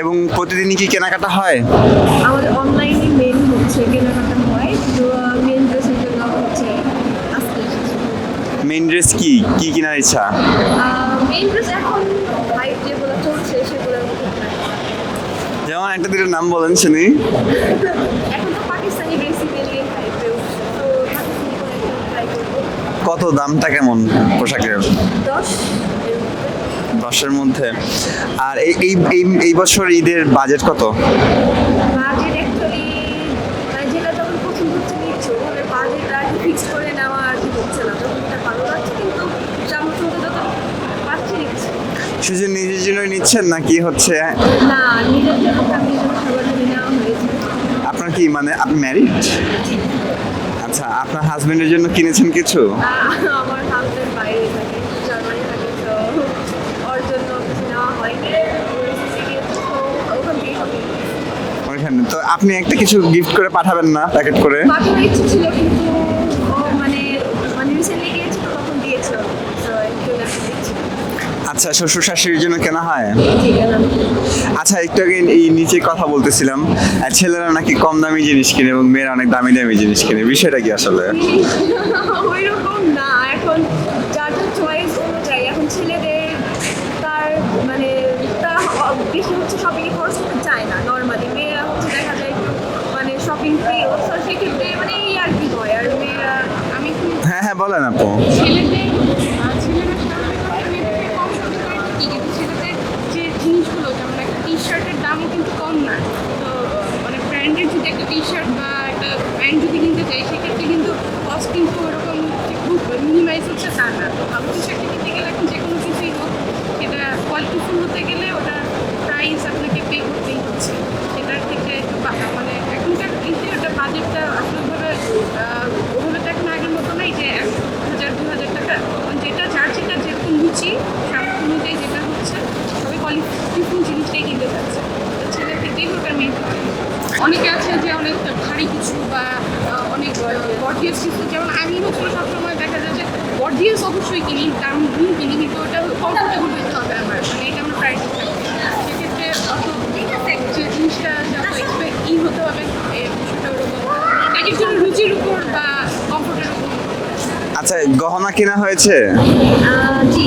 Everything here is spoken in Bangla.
এবং প্রতিদিনই কি কেনাকাটা হয়? আমাদের অনলাইনে মেন হচ্ছে কেনাকাটা হয় তো মেন ড্রেসের জন্য হচ্ছে এসেছি মেইন ড্রেস কি? কি কেনার ইচ্ছা? মেন ড্রেস এখন যেগুলো চলছে যেমন একটা দুটোর নাম বলেন শুনি। এখন তো পাকিস্তানি বেসিক্যালি হাইপে তো পাকিস্তানি ট্রাই করব কত দামটা কেমন পোশাকের? দশ। দশের মধ্যে। আর এই এই এই- এই বছর ঈদের বাজেট কত? মানে হচ্ছে কি কি হচ্ছে শুধু নিজের জন্যই নিচ্ছেন নাকি হচ্ছে না নেওয়া হয়েছে আপনার কি মানে আপনি ম্যারিড আচ্ছা আপনার হাজবেন্ডের জন্য কিনেছেন কিছু? করেছি। তো আপনি একটা কিছু গিফট করে পাঠাবেন না প্যাকেট করে? পাঠানোর ইচ্ছে ছিল কিন্তু ও মানে মানে রিসেন্টলি গিয়েছিল তখন দিয়েছিল। তো একটু দেখা আচ্ছা শ্বশুর শাশুড়ির জন্য কেনা হয়? আচ্ছা একটু আগে এই নিচে কথা বলতেছিলাম। আর ছেলেরা নাকি কম দামি জিনিস কিনে এবং মেয়েরা অনেক দামি দামি জিনিস কিনে। বিষয়টা কি আসলে? ওইরকম না এখন যার যার চয়েস অনুযায়ী এখন ছেলেদের তার মানে তারা হ- বেশি হচ্ছে শপিংয়ে খরচ করতে চায় না নর্মালি মেয়েরা হচ্ছে দেখা যায় একটু মানে শপিং প্রিয় তো সেক্ষেত্রে মানে এই আর কি হয় আর মেয়েরা আমি একটু হ্যাঁ হ্যাঁ বলেন আপু ছেলেদের আহ, ছেলেরা স্বাভাবিক হয় মেয়েদের কম শুনতে পারে ঠিকই কিন্তু ছেলেদের যে জিনিসগুলো যেমন একটা টি শার্টের দামও কিন্তু কম না তো মানে ব্র্যান্ডের যদি একটা টি শার্ট বা একটা প্যান্ট যদি কিনতে চাই সেক্ষেত্রে কিন্তু কস্ট কিন্তু ওরকম যে খুব মিনিমাইজ হচ্ছে তা না তো ভালো কিছু একটা কিনতে গেলে এখন যে কোনো কিছুই হোক সেটা কোয়ালিটিফুল হতে গেলে ওটার প্রাইস আপনাকে পে করতেই হচ্ছে। কোয়ালিটিফুল জিনিসটাই কিনতে চাচ্ছে। ছেলের ক্ষেত্রেই হোক আর মেয়ের অনেকে আছে যে অনেক ভারী কিছু বা অনেক গর্জিয়াস কিছু যেমন আমি হচ্ছিল সবসময় দেখা যায় যে গর্জিয়াস অবশ্যই কিনি দাম কিনি কিন্তু ওটা কমফোর্টেবল হতে হবে আমার মানে এটা আমার প্রাইস সেক্ষেত্রে অত যে জিনিসটা যত এক্সপেক্ট ই হতে হবে ওরকম এক একজনের রুচির উপর বা কমফোর্টের উপর। আচ্ছা গহনা কেনা হয়েছে? জি।